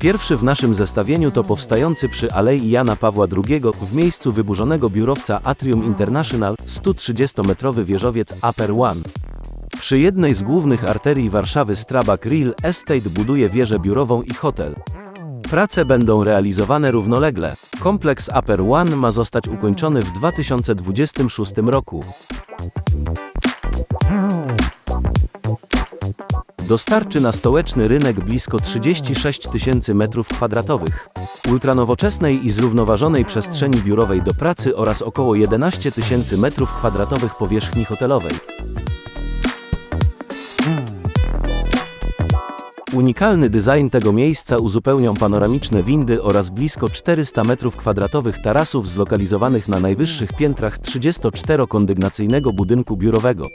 Pierwszy w naszym zestawieniu to powstający przy Alei Jana Pawła II w miejscu wyburzonego biurowca Atrium International 130-metrowy wieżowiec Upper One. Przy jednej z głównych arterii Warszawy Strabag Real Estate buduje wieżę biurową i hotel. Prace będą realizowane równolegle. Kompleks Upper One ma zostać ukończony w 2026 roku. Dostarczy na stołeczny rynek blisko 36 tysięcy metrów kwadratowych, ultranowoczesnej i zrównoważonej przestrzeni biurowej do pracy oraz około 11 tysięcy metrów kwadratowych powierzchni hotelowej. Unikalny design tego miejsca uzupełnią panoramiczne windy oraz blisko 400 m2 tarasów zlokalizowanych na najwyższych piętrach 34-kondygnacyjnego budynku biurowego.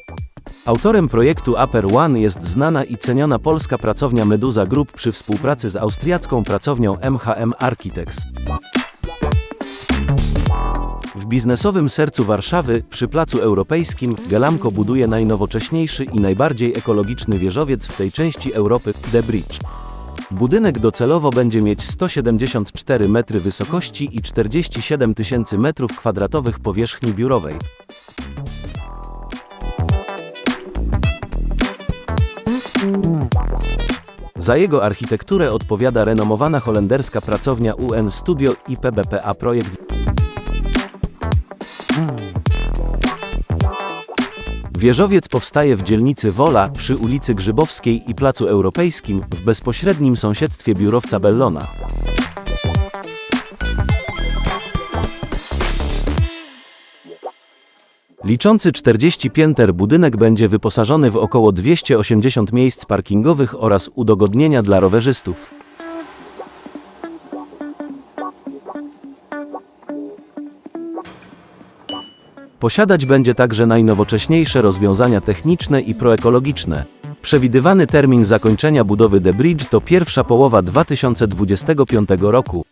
Autorem projektu Upper One jest znana i ceniona polska pracownia Meduza Group przy współpracy z austriacką pracownią MHM Architects. W biznesowym sercu Warszawy, przy Placu Europejskim, Gelamco buduje najnowocześniejszy i najbardziej ekologiczny wieżowiec w tej części Europy, The Bridge. Budynek docelowo będzie mieć 174 metry wysokości i 47 tysięcy metrów kwadratowych powierzchni biurowej. Za jego architekturę odpowiada renomowana holenderska pracownia UN Studio i PBPA Projekt Wieżowiec powstaje w dzielnicy Wola przy ulicy Grzybowskiej i Placu Europejskim w bezpośrednim sąsiedztwie biurowca Bellona. Liczący 40 pięter budynek będzie wyposażony w około 280 miejsc parkingowych oraz udogodnienia dla rowerzystów. Posiadać będzie także najnowocześniejsze rozwiązania techniczne i proekologiczne. Przewidywany termin zakończenia budowy The Bridge to pierwsza połowa 2025 roku.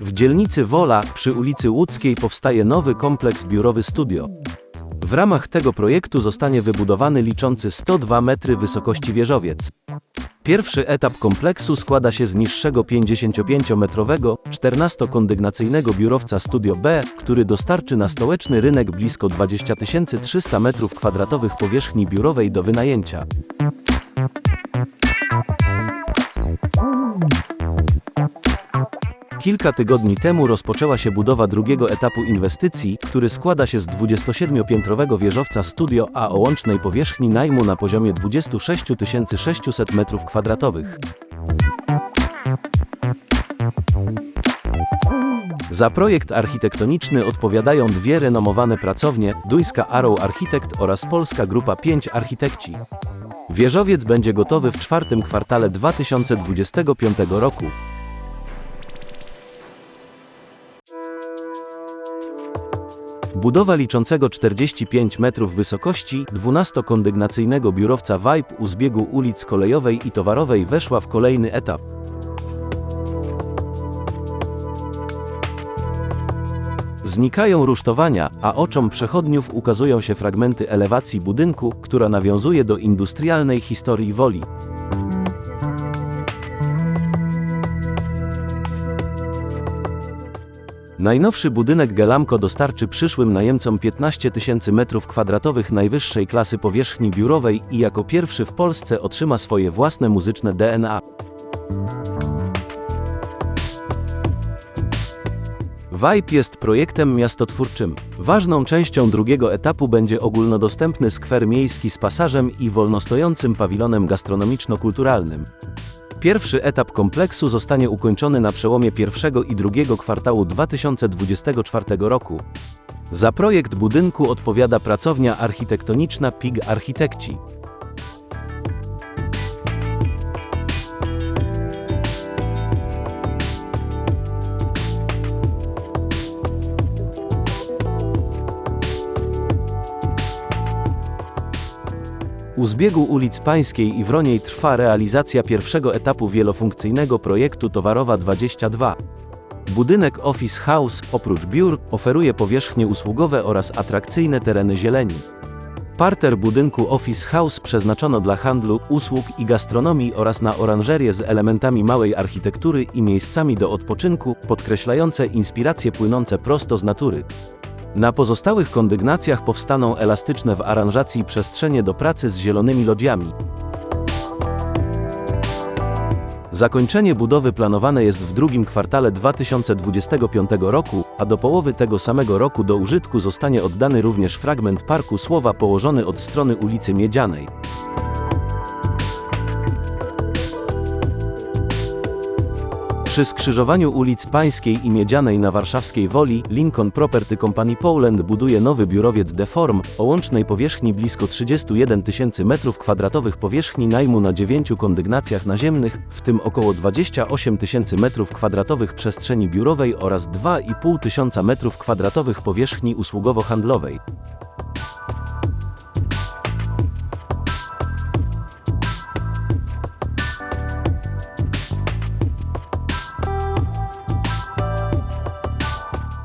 W dzielnicy Wola przy ulicy Łódzkiej powstaje nowy kompleks biurowy studio. W ramach tego projektu zostanie wybudowany liczący 102 metry wysokości wieżowiec. Pierwszy etap kompleksu składa się z niższego 55-metrowego, 14-kondygnacyjnego biurowca Studio B, który dostarczy na stołeczny rynek blisko 20 300 m2 powierzchni biurowej do wynajęcia. Kilka tygodni temu rozpoczęła się budowa drugiego etapu inwestycji, który składa się z 27-piętrowego wieżowca Studio A o łącznej powierzchni najmu na poziomie 26 600 m2. Za projekt architektoniczny odpowiadają dwie renomowane pracownie, duńska Arrow Architect oraz polska Grupa 5 Architekci. Wieżowiec będzie gotowy w czwartym kwartale 2025 roku. Budowa liczącego 45 metrów wysokości 12-kondygnacyjnego biurowca Vibe u zbiegu ulic Kolejowej i Towarowej weszła w kolejny etap. Znikają rusztowania, a oczom przechodniów ukazują się fragmenty elewacji budynku, która nawiązuje do industrialnej historii Woli. Najnowszy budynek Gelamco dostarczy przyszłym najemcom 15 tysięcy metrów kwadratowych najwyższej klasy powierzchni biurowej i jako pierwszy w Polsce otrzyma swoje własne muzyczne DNA. Vibe jest projektem miastotwórczym. Ważną częścią drugiego etapu będzie ogólnodostępny skwer miejski z pasażem i wolnostojącym pawilonem gastronomiczno-kulturalnym. Pierwszy etap kompleksu zostanie ukończony na przełomie pierwszego i drugiego kwartału 2024 roku. Za projekt budynku odpowiada pracownia architektoniczna PIG Architekci. U zbiegu ulic Pańskiej i Wroniej trwa realizacja pierwszego etapu wielofunkcyjnego projektu Towarowa 22. Budynek Office House, oprócz biur, oferuje powierzchnie usługowe oraz atrakcyjne tereny zieleni. Parter budynku Office House przeznaczono dla handlu, usług i gastronomii oraz na oranżerię z elementami małej architektury i miejscami do odpoczynku, podkreślające inspiracje płynące prosto z natury. Na pozostałych kondygnacjach powstaną elastyczne w aranżacji przestrzenie do pracy z zielonymi lodziami. Zakończenie budowy planowane jest w drugim kwartale 2025 roku, a do połowy tego samego roku do użytku zostanie oddany również fragment Parku Słowa położony od strony ulicy Miedzianej. Przy skrzyżowaniu ulic Pańskiej i Miedzianej na warszawskiej Woli, Lincoln Property Company Poland buduje nowy biurowiec Deform, o łącznej powierzchni blisko 31 tysięcy m2 powierzchni najmu na 9 kondygnacjach naziemnych, w tym około 28 tysięcy m2 przestrzeni biurowej oraz 2,5 tysiąca m2 powierzchni usługowo-handlowej.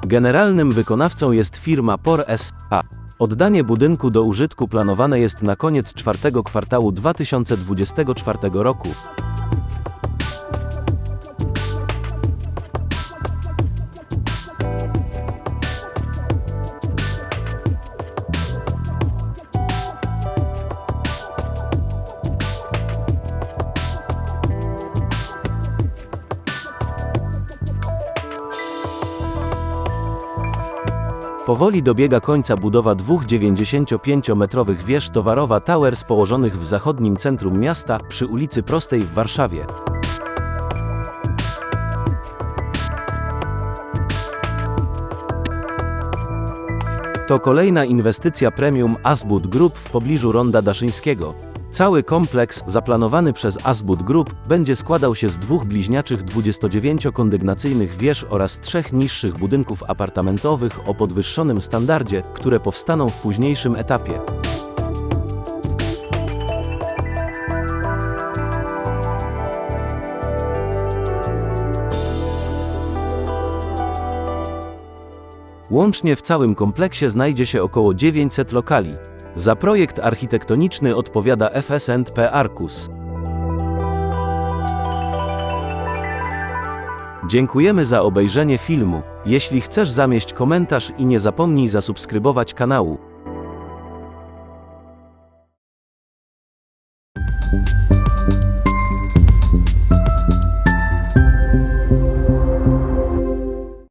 Generalnym wykonawcą jest firma POR S.A. Oddanie budynku do użytku planowane jest na koniec czwartego kwartału 2024 roku. Powoli dobiega końca budowa dwóch 95-metrowych wież towarowa Towers położonych w zachodnim centrum miasta, przy ulicy Prostej w Warszawie. To kolejna inwestycja premium Asbud Group w pobliżu Ronda Daszyńskiego. Cały kompleks, zaplanowany przez Asbud Group, będzie składał się z dwóch bliźniaczych 29-kondygnacyjnych wież oraz trzech niższych budynków apartamentowych o podwyższonym standardzie, które powstaną w późniejszym etapie. Łącznie w całym kompleksie znajdzie się około 900 lokali. Za projekt architektoniczny odpowiada FSNP Arcus. Dziękujemy za obejrzenie filmu. Jeśli chcesz zamieść komentarz i nie zapomnij zasubskrybować kanału.